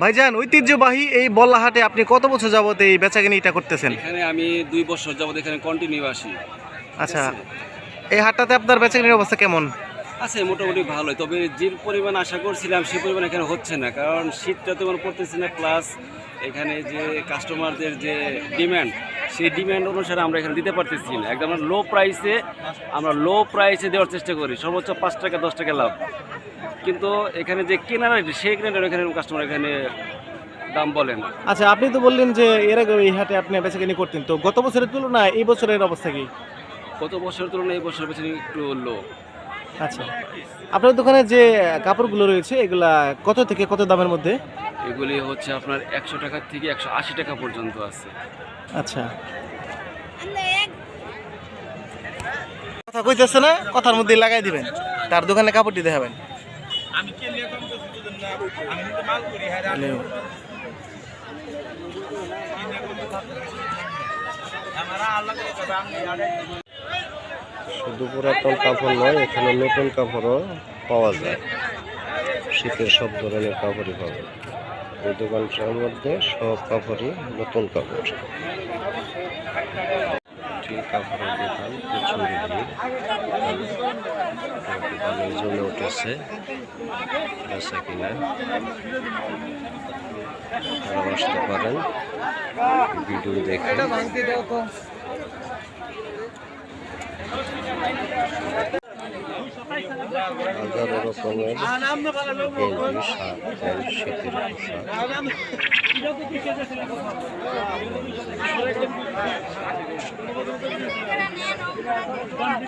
ভাইজান ঐতিহ্যবাহী এই বল্লাহাটে আপনি কত বছর যাবত এই বেচাকেনি এটা করতেছেন? এখানে আমি দুই বছর যাবত এখানে কন্টিনিউ আসি আচ্ছা এই হাটটাতে আপনার বেচাকেনির অবস্থা কেমন? আছে মোটামুটি ভালোই। তবে যে পরিমাণ আশা করছিলাম সে পরিমাণ এখানে হচ্ছে না কারণ শীতটা তেমন পড়তেছে না প্লাস এখানে যে কাস্টমারদের যে ডিম্যান্ড সেই ডিম্যান্ড অনুসারে আমরা এখানে দিতে পারতেছি না। একদম লো প্রাইসে আমরা লো প্রাইসে দেওয়ার চেষ্টা করি। সর্বোচ্চ পাঁচ টাকা দশ টাকা লাভ। কিন্তু এখানে যে কেনার সেই কেনার এখানে কাস্টমার এখানে দাম বলেন। আচ্ছা আপনি তো বললেন যে এর আগে এই হাটে আপনি বেচাকেনি করতেন। তো গত বছরের তুলনায় এই বছরের অবস্থা কি? গত বছরের তুলনায় এই বছর পেছনে একটু লো। আচ্ছা। আপনার দোকানে যে কাপড়গুলো রয়েছে এগুলা কত থেকে কত দামের মধ্যে? এগুলি হচ্ছে আপনার একশো টাকা থেকে একশো আশি টাকা পর্যন্ত আছে। আচ্ছা। কথা কইতেছে না কথার মধ্যে লাগাই দিবেন। তার দোকানে কাপড় দিতে হবেন হ্যালো। শুধু পুরাতন কাপড় নয় এখানে নতুন কাপড়ও পাওয়া যায়। শীতের সব ধরনের কাপড়ই পাবে এই দোকানটার মধ্যে সব কাপড়ই নতুন কাপড়। কাপড়ের দোকান প্রচুর ভিড়। জন্য উঠেছে বেচা কিনা? আসতে পারেন ভিডিও দেখে। হাজারো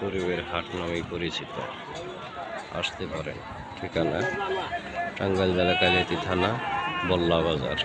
গরিবের হাট নামেই পরিচিত। আসতে পারেন। ঠিকানা? টাঙ্গাইল জেলা কালিয়াতি থানা বল্লা বাজার।